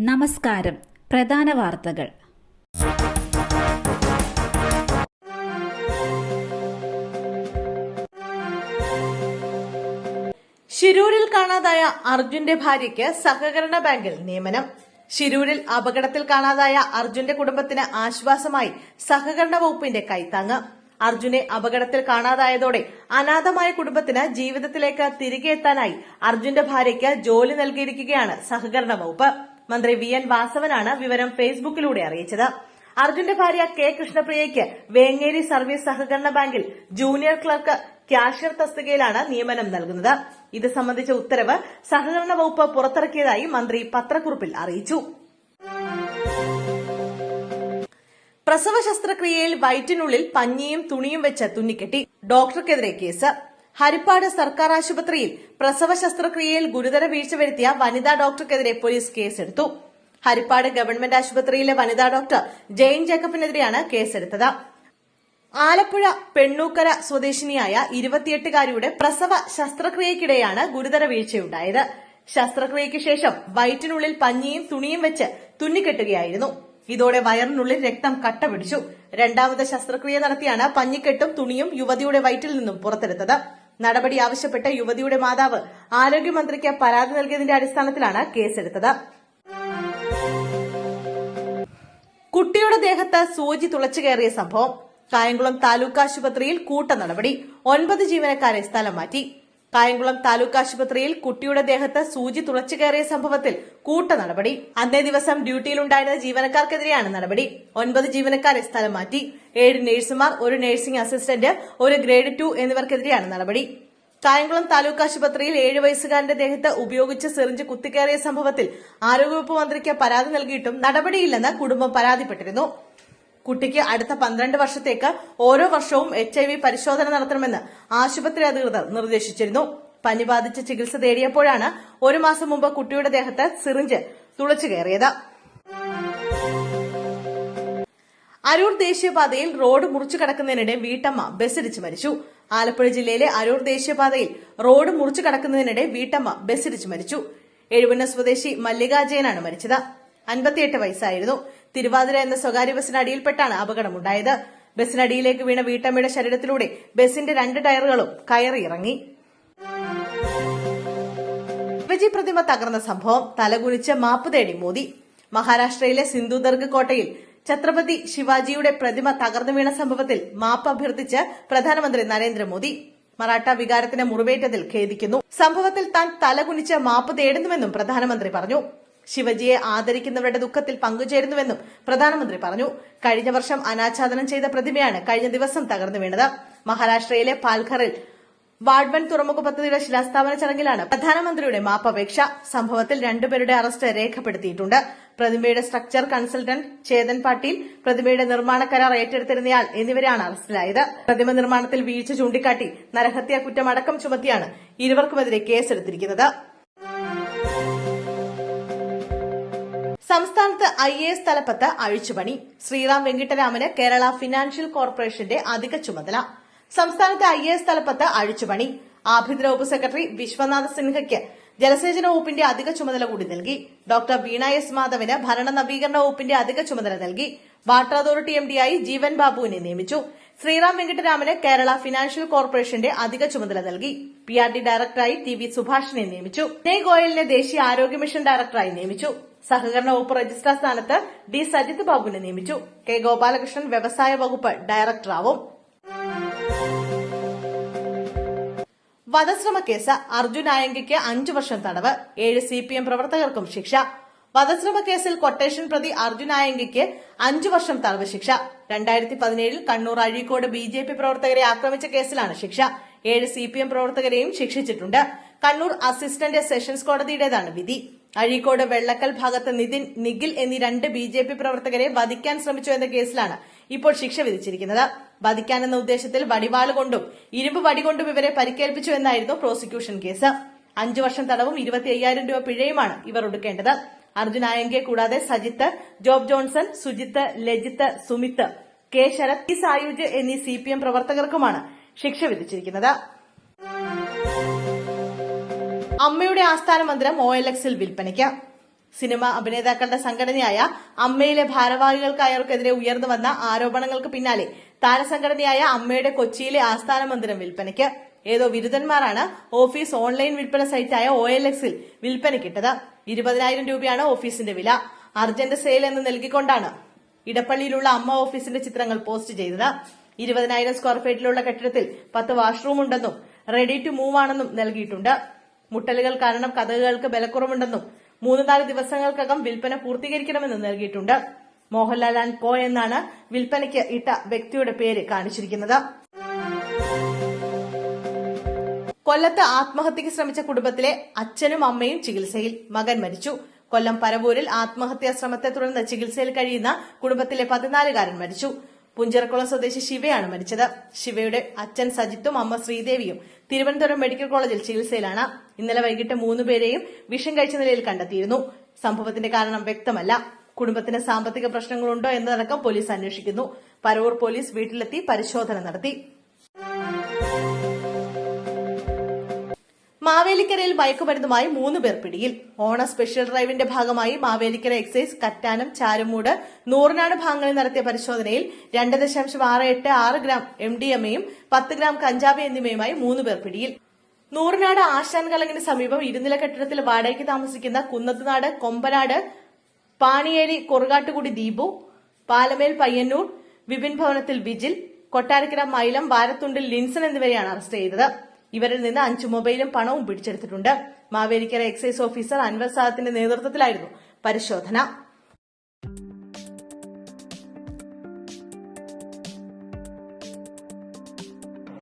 നമസ്കാരം. പ്രധാന വാർത്തകൾ. ശിരൂരിൽ കാണാതായ അർജുന്റെ ഭാര്യയ്ക്ക് സഹകരണ ബാങ്കിൽ നിയമനം. ശിരൂരിൽ അപകടത്തിൽ കാണാതായ അർജുന്റെ കുടുംബത്തിന് ആശ്വാസമായി സഹകരണ വകുപ്പിന്റെ കൈത്താങ്ങ്. അർജുനെ അപകടത്തിൽ കാണാതായതോടെ അനാഥമായ കുടുംബത്തിന് ജീവിതത്തിലേക്ക് തിരികെ എത്താനായി അർജുന്റെ ഭാര്യയ്ക്ക് ജോലി നൽകിയിരിക്കുകയാണ് സഹകരണ വകുപ്പ്. മന്ത്രി വി എൻ വാസവനാണ് വിവരം ഫേസ്ബുക്കിലൂടെ അറിയിച്ചത്. അർജുന്റെ ഭാര്യ കെ കൃഷ്ണപ്രിയയ്ക്ക് വേങ്ങേരി സർവീസ് സഹകരണ ബാങ്കിൽ ജൂനിയർ ക്ലർക്ക് ക്യാഷ്യർ തസ്തികയിലാണ് നിയമനം നൽകുന്നത്. ഇത് സംബന്ധിച്ച ഉത്തരവ് സഹകരണ വകുപ്പ് പുറത്തിറക്കിയതായി മന്ത്രി പത്രക്കുറിപ്പിൽ അറിയിച്ചു. പ്രസവ ശസ്ത്രക്രിയയിൽ വയറ്റിനുള്ളിൽ പഞ്ഞിയും തുണിയും വെച്ച് തുന്നിക്കെട്ടി. ഡോക്ടർക്കെതിരെ കേസ്. ഹരിപ്പാട് സർക്കാർ ആശുപത്രിയിൽ പ്രസവ ശസ്ത്രക്രിയയിൽ ഗുരുതര വീഴ്ച വരുത്തിയ വനിതാ ഡോക്ടർക്കെതിരെ പോലീസ് കേസെടുത്തു. ഹരിപ്പാട് ഗവൺമെന്റ് ആശുപത്രിയിലെ വനിതാ ഡോക്ടർ ജെയിൻ ജേക്കബിനെതിരെയാണ് കേസെടുത്തത്. ആലപ്പുഴ പെണ്ണൂക്കര സ്വദേശിനിയായ ഇരുപത്തിയെട്ടുകാരിയുടെ പ്രസവ ശസ്ത്രക്രിയയ്ക്കിടെയാണ് ഗുരുതര വീഴ്ചയുണ്ടായത്. ശസ്ത്രക്രിയയ്ക്ക് ശേഷം വയറ്റിനുള്ളിൽ പഞ്ഞിയും തുണിയും വെച്ച് തുന്നിക്കെട്ടുകയായിരുന്നു. ഇതോടെ വയറിനുള്ളിൽ രക്തം കട്ട പിടിച്ചു രണ്ടാമത് ശസ്ത്രക്രിയ നടത്തിയാണ് പഞ്ഞിക്കെട്ടും തുണിയും യുവതിയുടെ വയറ്റിൽ നിന്നും പുറത്തെടുത്തത്. നടപടി ആവശ്യപ്പെട്ട് യുവതിയുടെ മാതാവ് ആരോഗ്യമന്ത്രിക്ക് പരാതി നൽകിയതിന്റെ അടിസ്ഥാനത്തിലാണ് കേസെടുത്തത്. കുട്ടിയുടെ ദേഹത്ത് സൂചി തുളച്ചു കയറിയ സംഭവം. കായംകുളം താലൂക്ക് ആശുപത്രിയിൽ കൂട്ട നടപടി. ഒൻപത് ജീവനക്കാരെ സ്ഥലം മാറ്റി. കായംകുളം താലൂക്ക് ആശുപത്രിയിൽ കുട്ടിയുടെ ദേഹത്ത് സൂചി തുളച്ചു കയറിയ സംഭവത്തിൽ കൂട്ട നടപടി. അന്നേ ദിവസം ഡ്യൂട്ടിയിലുണ്ടായിരുന്ന ജീവനക്കാർക്കെതിരെയാണ് നടപടി. ഒൻപത് ജീവനക്കാരെ സ്ഥലം മാറ്റി. ഏഴ് നഴ്സുമാർ ഒരു നഴ്സിംഗ് അസിസ്റ്റന്റ് ഒരു ഗ്രേഡ് ടു എന്നിവർക്കെതിരെയാണ് നടപടി. കായംകുളം താലൂക്ക് ആശുപത്രിയിൽ ഏഴ് വയസ്സുകാരന്റെ ദേഹത്ത് ഉപയോഗിച്ച് സിറിഞ്ച് കുത്തിക്കേറിയ സംഭവത്തിൽ ആരോഗ്യവകുപ്പ് മന്ത്രിക്ക് പരാതി നൽകിയിട്ടും നടപടിയില്ലെന്ന് കുടുംബം പരാതിപ്പെട്ടിരുന്നു. കുട്ടിക്ക് അടുത്ത പന്ത്രണ്ട് വർഷത്തേക്ക് ഓരോ വർഷവും എച്ച് ഐ വി പരിശോധന നടത്തണമെന്ന് ആശുപത്രി അധികൃതർ നിർദ്ദേശിച്ചിരുന്നു. പനി ബാധിച്ച് ചികിത്സ തേടിയപ്പോഴാണ് ഒരു മാസം മുമ്പ് കുട്ടിയുടെ ദേഹത്ത് സിറിഞ്ച് തുളച്ചു കയറിയത്. അരൂർ ദേശീയപാതയിൽ റോഡ് മുറിച്ചു കടക്കുന്നതിനിടെ വീട്ടമ്മ ബസ്സിടിച്ച് മരിച്ചു. ആലപ്പുഴ ജില്ലയിലെ അരൂർ ദേശീയപാതയിൽ റോഡ് മുറിച്ചു കടക്കുന്നതിനിടെ വീട്ടമ്മ ബസ്സിടിച്ച് മരിച്ചു. എഴുപന്ന സ്വദേശി മല്ലികാജയനാണ് മരിച്ചത്. അൻപത്തിയെട്ട് വയസ്സായിരുന്നു. തിരുവാതിര എന്ന സ്വകാര്യ ബസ്സിന് അടിയിൽപ്പെട്ടാണ് അപകടമുണ്ടായത്. ബസ്സിനടിയിലേക്ക് വീണ വീട്ടമ്മയുടെ ശരീരത്തിലൂടെ ബസിന്റെ രണ്ട് ടയറുകളും കയറിയിറങ്ങി. ശിവജി പ്രതിമ തകർന്ന സംഭവം. തലകുനിച്ച് മാപ്പ് തേടി മോദി. മഹാരാഷ്ട്രയിലെ സിന്ധുദർഗ് കോട്ടയിൽ ഛത്രപതി ശിവാജിയുടെ പ്രതിമ തകർന്നു വീണ സംഭവത്തിൽ മാപ്പ് അഭ്യർത്ഥിച്ച് പ്രധാനമന്ത്രി നരേന്ദ്രമോദി. മറാഠ വികാരത്തിന് മുറിവേറ്റതിൽ ഖേദിക്കുന്നു. സംഭവത്തിൽ താൻ തലകുനിച്ച് മാപ്പ് തേടുന്നുവെന്നും പ്രധാനമന്ത്രി പറഞ്ഞു. ശിവജിയെ ആദരിക്കുന്നവരുടെ ദുഃഖത്തിൽ പങ്കുചേരുന്നുവെന്നും പ്രധാനമന്ത്രി പറഞ്ഞു. കഴിഞ്ഞ വർഷം അനാച്ഛാദനം ചെയ്ത പ്രതിമയാണ് കഴിഞ്ഞ ദിവസം തകർന്നു വീണത്. മഹാരാഷ്ട്രയിലെ പാൽഘറിൽ വാഡ്വൻ തുറമുഖ പദ്ധതിയുടെ ശിലാസ്ഥാപന ചടങ്ങിലാണ് പ്രധാനമന്ത്രിയുടെ മാപ്പപേക്ഷ. സംഭവത്തിൽ രണ്ടുപേരുടെ അറസ്റ്റ് രേഖപ്പെടുത്തിയിട്ടുണ്ട്. പ്രതിമയുടെ സ്ട്രക്ചർ കൺസൾട്ടന്റ് ചേതൻ പാട്ടീൽ പ്രതിമയുടെ നിർമ്മാണ കരാർ ഏറ്റെടുത്തിരുന്നയാൾ എന്നിവരാണ് അറസ്റ്റിലായത്. പ്രതിമ നിർമ്മാണത്തിൽ വീഴ്ച ചൂണ്ടിക്കാട്ടി നരഹത്യാ കുറ്റമടക്കം ചുമത്തിയാണ് ഇരുവർക്കുമെതിരെ കേസെടുത്തിരിക്കുന്നത്. സംസ്ഥാനത്ത് ഐ എ എസ് തലപ്പത്ത് അഴിച്ചുപണി. ശ്രീറാം വെങ്കിട്ടരാമന് കേരള ഫിനാൻഷ്യൽ കോർപ്പറേഷന്റെ അധിക ചുമതല. സംസ്ഥാനത്ത് ഐ എ എസ് തലപ്പത്ത് അഴിച്ചുപണി. ആഭ്യന്തര വകുപ്പ് സെക്രട്ടറി വിശ്വനാഥ് സിൻഹയ്ക്ക് ജലസേചന വകുപ്പിന്റെ അധിക ചുമതല കൂടി നൽകി. ഡോക്ടർ വീണ എസ് മാധവിന് ഭരണ നവീകരണ വകുപ്പിന്റെ അധിക ചുമതല നൽകി. വാട്ടർ അതോറിറ്റി എംഡിയായി ജീവൻ ബാബുവിനെ നിയമിച്ചു. ശ്രീറാം വെങ്കിട്ടരാമന് കേരള ഫിനാൻഷ്യൽ കോർപ്പറേഷന്റെ അധിക ചുമതല നൽകി. പി ആർ ഡി ഡയറക്ടറായി ടി വി സുഭാഷിനെ നിയമിച്ചു. വിനയ് ഗോയലിനെ ദേശീയ ആരോഗ്യ മിഷൻ ഡയറക്ടറായി നിയമിച്ചു. സഹകരണ വകുപ്പ് രജിസ്ട്രാർ സ്ഥാനത്ത് ഡി സജിത് ബാബുവിനെ നിയമിച്ചു. കെ ഗോപാലകൃഷ്ണൻ വ്യവസായ വകുപ്പ് ഡയറക്ടറാവും വധശ്രമ കേസ് അർജുൻ ആയങ്കയ്ക്ക് അഞ്ചു വർഷം തടവ്. ഏഴ് സി പി എം പ്രവർത്തകർക്കും ശിക്ഷ. വധശ്രമ കേസിൽ കൊട്ടേഷൻ പ്രതി അർജുൻ ആയങ്കയ്ക്ക് അഞ്ചു വർഷം തടവ് ശിക്ഷ. രണ്ടായിരത്തി പതിനേഴിൽ Kannur Azhikode B J P പ്രവർത്തകരെ ആക്രമിച്ച കേസിലാണ് ശിക്ഷ. ഏഴ് സി പി എം പ്രവർത്തകരെയും ശിക്ഷിച്ചിട്ടുണ്ട്. കണ്ണൂർ അസിസ്റ്റന്റ് സെഷൻസ് കോടതിയുടേതാണ് വിധി. അഴീക്കോട് വെള്ളക്കൽ ഭാഗത്ത് നിതിൻ നിഖിൽ എന്നീ രണ്ട് ബി ജെ പി പ്രവർത്തകരെ വധിക്കാൻ ശ്രമിച്ചു എന്ന കേസിലാണ് ഇപ്പോൾ ശിക്ഷ വിധിച്ചിരിക്കുന്നത്. വധിക്കാനെന്ന ഉദ്ദേശത്തിൽ വടിവാൾ കൊണ്ടും ഇരുമ്പ് വടികൊണ്ടും ഇവരെ പരിക്കേൽപ്പിച്ചു എന്നായിരുന്നു പ്രോസിക്യൂഷൻ കേസ്. അഞ്ചു വർഷം തടവും ഇരുപത്തി അയ്യായിരം രൂപ പിഴയുമാണ് ഇവർ ഒടുക്കേണ്ടത്. അർജുൻ ആയങ്കെ കൂടാതെ Sajith Job Johnson Sujith Lajith Sumith K Sarath Sayuj എന്നീ സി പി എം പ്രവർത്തകർക്കുമാണ് ശിക്ഷ വിധിച്ചിരിക്കുന്നത്. അമ്മയുടെ ആസ്ഥാന മന്ദിരം ഒ എൽ എക്സിൽ വിൽപ്പനയ്ക്ക്. സിനിമ അഭിനേതാക്കളുടെ സംഘടനയായ അമ്മയിലെ ഭാരവാഹികൾക്കായവർക്കെതിരെ ഉയർന്നു വന്ന ആരോപണങ്ങൾക്ക് പിന്നാലെ താരസംഘടനയായ അമ്മയുടെ കൊച്ചിയിലെ ആസ്ഥാന മന്ദിരം വിൽപ്പനയ്ക്ക്. ഏതോ ബിരുദന്മാരാണ് ഓഫീസ് ഓൺലൈൻ വിൽപ്പന സൈറ്റായ ഒ എൽ എക്സിൽ വിൽപ്പനയ്ക്കിട്ടത്. ഇരുപതിനായിരം രൂപയാണ് ഓഫീസിന്റെ വില. അർജന്റ് സെയിൽ എന്ന് നൽകിക്കൊണ്ടാണ് ഇടപ്പള്ളിയിലുള്ള അമ്മ ഓഫീസിന്റെ ചിത്രങ്ങൾ പോസ്റ്റ് ചെയ്തത്. ഇരുപതിനായിരം സ്ക്വയർ ഫീറ്റിലുള്ള കെട്ടിടത്തിൽ പത്ത് വാഷ്റൂം ഉണ്ടെന്നും റെഡി ടു മൂവ് ആണെന്നും നൽകിയിട്ടുണ്ട്. മുട്ടലുകൾ കാരണം കഥകൾക്ക് ബലക്കുറവുണ്ടെന്നും മൂന്ന് നാല് ദിവസങ്ങൾക്കകം വിൽപ്പന പൂർത്തീകരിക്കണമെന്നും നൽകിയിട്ടുണ്ട്. മോഹൻലാൽ ആൻഡ് കോ എന്നാണ് വിൽപ്പനയ്ക്ക് ഇട്ട വ്യക്തിയുടെ പേര് കാണിച്ചിരിക്കുന്നത്. കൊല്ലത്ത് ആത്മഹത്യക്ക് ശ്രമിച്ച കുടുംബത്തിലെ അച്ഛനും അമ്മയും ചികിത്സയിൽ മകൻ മരിച്ചു. കൊല്ലം പരവൂരിൽ ആത്മഹത്യാ ശ്രമത്തെ തുടർന്ന് ചികിത്സയിൽ കഴിയുന്ന കുടുംബത്തിലെ പതിനാലുകാരൻ മരിച്ചു. പുഞ്ചിറക്കുളം സ്വദേശി ശിവയാണ് മരിച്ചത്. ശിവയുടെ അച്ഛൻ സജിത്തും അമ്മ ശ്രീദേവിയും തിരുവനന്തപുരം മെഡിക്കൽ കോളേജിൽ ചികിത്സയിലാണ്. ഇന്നലെ വൈകിട്ട് മൂന്നുപേരെയും വിഷം കഴിച്ച നിലയിൽ കണ്ടെത്തിയിരുന്നു. സംഭവത്തിന്റെ കാരണം വ്യക്തമല്ല. കുടുംബത്തിന് സാമ്പത്തിക പ്രശ്നങ്ങളുണ്ടോ എന്നതടക്കം പോലീസ് അന്വേഷിക്കുന്നു. പരവൂർ പോലീസ് വീട്ടിലെത്തി പരിശോധന നടത്തി. മാവേലിക്കരയിൽ മയക്കുമരുന്നുമായി മൂന്ന് പേർ പിടിയിൽ. ഓണ സ്പെഷ്യൽ ഡ്രൈവിന്റെ ഭാഗമായി മാവേലിക്കര എക്സൈസ് കറ്റാനം ചാരുമൂട് നൂറിനാട് ഭാഗങ്ങളിൽ നടത്തിയ പരിശോധനയിൽ രണ്ട് ദശാംശം ആറ് എട്ട് ആറ് ഗ്രാം എം ഡി എമ്മയും പത്ത് ഗ്രാം കഞ്ചാവ് എന്നിവയുമായി മൂന്ന് പേർ പിടിയിൽ. നൂറിനാട് ആശാൻ കലങ്ങിന് സമീപം ഇരുനില കെട്ടിടത്തിൽ വാടകയ്ക്ക് താമസിക്കുന്ന കുന്നത്തുനാട് കൊമ്പനാട് പാണിയേരി കൊറുകാട്ടുകുടി ദീപു പാലമേൽ പയ്യന്നൂർ വിപിൻ ഭവനത്തിൽ വിജിൽ കൊട്ടാരക്കര മൈലം വാരത്തുണ്ടിൽ ലിൻസൺ എന്നിവരെയാണ് അറസ്റ്റ് ചെയ്തത്. ഇവരിൽ നിന്ന് അഞ്ച് മൊബൈലും പണവും പിടിച്ചെടുത്തിട്ടുണ്ട്. മാവേലിക്കര എക്സൈസ് ഓഫീസർ അൻവർ സാദത്തിന്റെ നേതൃത്വത്തിലായിരുന്നു പരിശോധന.